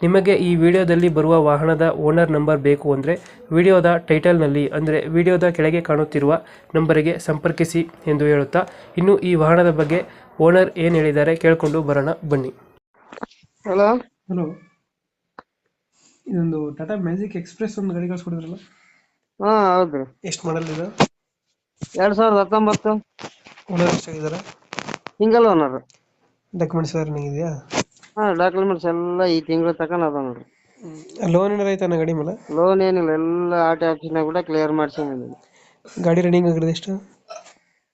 ನಿಮಗೆ ಈ ವಿಡಿಯೋದಲ್ಲಿ ಬರುವ ವಾಹನದ ಓನರ್ ನಂಬರ್ ಬೇಕು ಅಂದರೆ ವಿಡಿಯೋದ ಟೈಟಲ್ನಲ್ಲಿ ಅಂದರೆ ವಿಡಿಯೋದ ಕೆಳಗೆ ಕಾಣುತ್ತಿರುವ ನಂಬರಿಗೆ ಸಂಪರ್ಕಿಸಿ ಎಂದು ಹೇಳುತ್ತಾ ಇನ್ನು ಈ ವಾಹನದ ಬಗ್ಗೆ ಓನರ್ ಏನು ಹೇಳಿದ್ದಾರೆ ಕೇಳಿಕೊಂಡು ಬರೋಣ ಬನ್ನಿ. ಹಲೋ ಹಲೋ ಇದೊಂದು ಟಾಟಾ ಮ್ಯಾಜಿಕ್ ಎಕ್ಸ್ಪ್ರೆಸ್ ಒಂದು ಗಾಡಿ ಕಳಿಸ್ಕೊಡಿದ್ರಲ್ಲ? ಹಾ ಹೌದು ಎಷ್ಟು ಮಾಡಲ್ ಇದು? ಎರಡ್ ಸಾವಿರದ ಹತ್ತೊಂಬತ್ತು. ಓನರ್ ಎಷ್ಟಾಗಿದ್ದಾರೆ? ಸಿಂಗಲ್ ಓನರ್ ಡಾಕ್ಯುಮೆಂಟ್ಸ್ ರನ್ನಿಂಗ್ ಇದೆಯಾ ಹಾ ಡಾಕ್ಯುಮೆಂಟ್ಸ್ ಎಲ್ಲ ಈ ತಿಂಗಳ ತಕನ ಅದ ನೋಡ್ರಿ. ಲೋನ್ ಏನಾರ ಐತೆ ಗಾಡಿ ಮೇಲೆ? ಲೋನ್ ಏನಿಲ್ಲ ಎಲ್ಲ ಆರ್ ಟಿ ಆಫೀಸ್ನಾಗ ಕೂಡ ಕ್ಲಿಯರ್ ಮಾಡ್ಸಿದ್ದೀನಿ ಗಾಡಿ ರನ್ನಿಂಗ್ ಆಗಿರೋದು ಎಷ್ಟು?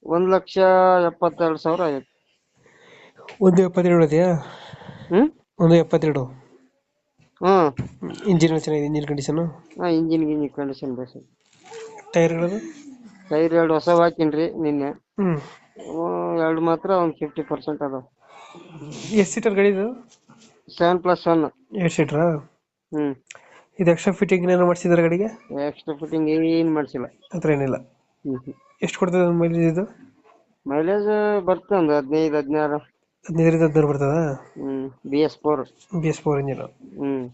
ಒಂದ್ ಲಕ್ಷ ಎಪ್ಪತ್ತೆರಡು ಸಾವಿರ ಆಗೈತಿ. ಒಂದು ಎಪ್ಪತ್ತೆರಡು ಇದೆಯಾ ಹ್ಮ್? ಒಂದು ಎಪ್ಪತ್ತೆರಡು? ಹ್ಮ್. ಇಂಜಿನ್ ಚೆನ್ನಾಗಿದೆ ಇಂಜಿನ್ ಕಂಡೀಷನು ಹಾ ಇಂಜಿನ್ ಗಿಂಜಿನ್ ಕಂಡೀಷನ್ ಬಸ್ ಟೈರ್ಗಳು ಟೈರ್ ಎರಡು ಹೊಸ ಹಾಕಿನ್ರಿ ನಿನ್ನೆ. ಹ್ಞೂ ಎರಡು ಮಾತ್ರ ಒಂದು ಫಿಫ್ಟಿ ಪರ್ಸೆಂಟ್ ಅದಾವ. ಎಷ್ಟು ಸೀಟರ್ ಗಾಡಿ ಇದು ಸೆವೆನ್ ಪ್ಲಸ್ ಒನ್ ಏಟ್ ಸೀಟ್ರಾ ಹ್ಮ್. ಇದು ಎಕ್ಸ್ಟ್ರಾ ಫಿಟ್ಟಿಂಗ್ ಏನಾರು ಮಾಡಿಸಿದಾರೆ ಗಾಡಿಗೆ? ಎಕ್ಸ್ಟ್ರಾ ಫಿಟ್ಟಿಂಗ್ ಏನು ಮಾಡ್ಸಿಲ್ಲ. ಆ ಥರ ಏನಿಲ್ಲ. ಹ್ಮ್. ಹ್ಞೂ ಎಷ್ಟು ಕೊಡ್ತದೆ ಮೈಲೇಜ್ ಇದು? ಮೈಲೇಜ್ ಬರ್ತದೆ ಒಂದು ಹದಿನೈದು ಹದಿನಾರು. ಹದಿನೈದರಿಂದ ಹದಿನಾರು ಬರ್ತದ? ಹ್ಮ್ B S four B S four engine ಹ್ಮ್.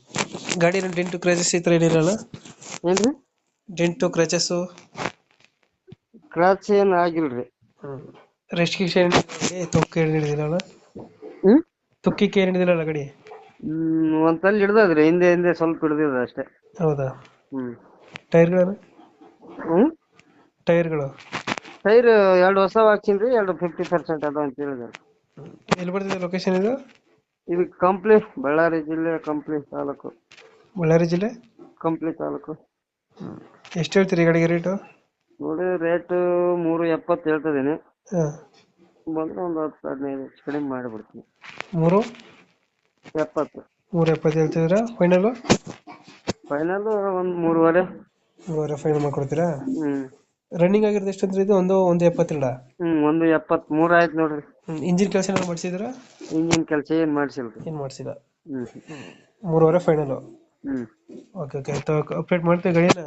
ಗಾಡಿ ಡೆಂಟು ಕ್ರೈಚಸ್ ಈ ಥರ ಏನಿರಲ್ಲ? ಏನ್ರಿ? ಡೆಂಟು ಕ್ರೈಚಸ್ಸು ಕ್ರಾಚ್ ಏನು ಆಗಿಲ್ಲ ರೀ ಗಿಸ್ಟ್ ಏನು ತುಕ್ಕ ಹಿಡಿದಿಲ್ಲ ಹ್ಮ್? ತುಕ್ಕಿಕ್ಕೆ ಏನು ಹಿಡಿದಿಲ್ಲ ಗಾಡಿ ಹ್ಮ್ ಒಂದ್ ತಲೆ ಹಿಡ್ದದ್ರಿ ಹಿಂದೆ ಹಿಂದೆ ಸ್ವಲ್ಪ ಹಿಡ್ದಿದ ಅಷ್ಟೇ. ಹೌದಾ? ಹ್ಮ್. ಟೈರ್ಗಳು ಹ್ಮ್? ಟೈರ್ಗಳು? ಟೈರ್ ಎರಡು ಹೊಸ ಹಾಕ್ಸಿನ್ರಿ ಎರಡು ಫಿಫ್ಟಿ ಪರ್ಸೆಂಟ್ ಅದಾವ ಅಂತ ಹೇಳಿದ್ರು. ಎಲ್ಲಿ ಬರ್ತಿದೆ ಲೊಕೇಶನ್ ಇದು? ಇದು ಕಂಪ್ಲಿ ಬಳ್ಳಾರಿ ಜಿಲ್ಲೆ ಕಂಪ್ಲಿ ತಾಲೂಕು. ಬಳ್ಳಾರಿ ಜಿಲ್ಲೆ? ಕಂಪ್ಲಿ ತಾಲೂಕು. ಎಷ್ಟು ಹೇಳ್ತೀರಿ ಈ ಗಾಡಿಗೆ ರೇಟು ನೋಡಿ ರೇಟ್ ಮೂರು ಎಪ್ಪತ್ತು ಹೇಳ್ತಿದ್ದೀನಿ ಬಂದ್ರೆ ಒಂದು ಹತ್ತು ಹದಿನೈದು ಹೆಚ್ಚು ಕಡಿಮೆ ಮಾಡಿಬಿಡ್ತೀನಿ. ಮೂರು? ಎಪ್ಪತ್ತು. ಮೂರು ಎಪ್ಪತ್ತು ಹೇಳ್ತಿದ್ದೀರಾ? ಫೈನಲು ಫೈನಲ್ ಒಂದು ಮೂರುವರೆ. ಮೂರುವರೆ ಫೈನಲ್ ಮಾಡ್ಕೊಡ್ತೀರಾ? ಹ್ಮ್. ರನ್ನಿಂಗ್ ಆಗಿರೋದು ಎಷ್ಟು ಅಂದ್ರೆ ಇದು ಒಂದು ಒಂದು ಎಪ್ಪತ್ತೆರಡ? ಹ್ಮ್ ಒಂದು ಎಪ್ಪತ್ತ್ ಮೂರ್ ಆಯ್ತು ನೋಡ್ರಿ. ಇಂಜಿನ್ ಕೆಲಸ ಏನಾದ್ರು ಮಾಡಿಸಿದ್ರಾ ಇಂಜಿನ್ ಕೆಲಸ ಏನ್ ಮಾಡ್ಸಿಲ್ರಿ ಏನು ಮಾಡಿಸಿಲ್ಲ? ಹ್ಞೂ ಮೂರುವರೆ ಫೈನಲು ಹ್ಮ್. ಓಕೆ ಓಕೆ ಅಪ್ಡೇಟ್ ಮಾಡ್ತೀವಿ ಗಾಡಿನ.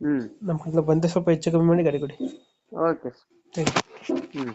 ಹ್ಮ್. ನಮ್ಮ ಕಡೆಯಿಂದ ಬಂದರೆ ಸ್ವಲ್ಪ ಹೆಚ್ಚು ಕಮ್ಮಿ ಮಾಡಿ ಗಾಡಿ ಕೊಡಿ. Okay thank you hmm.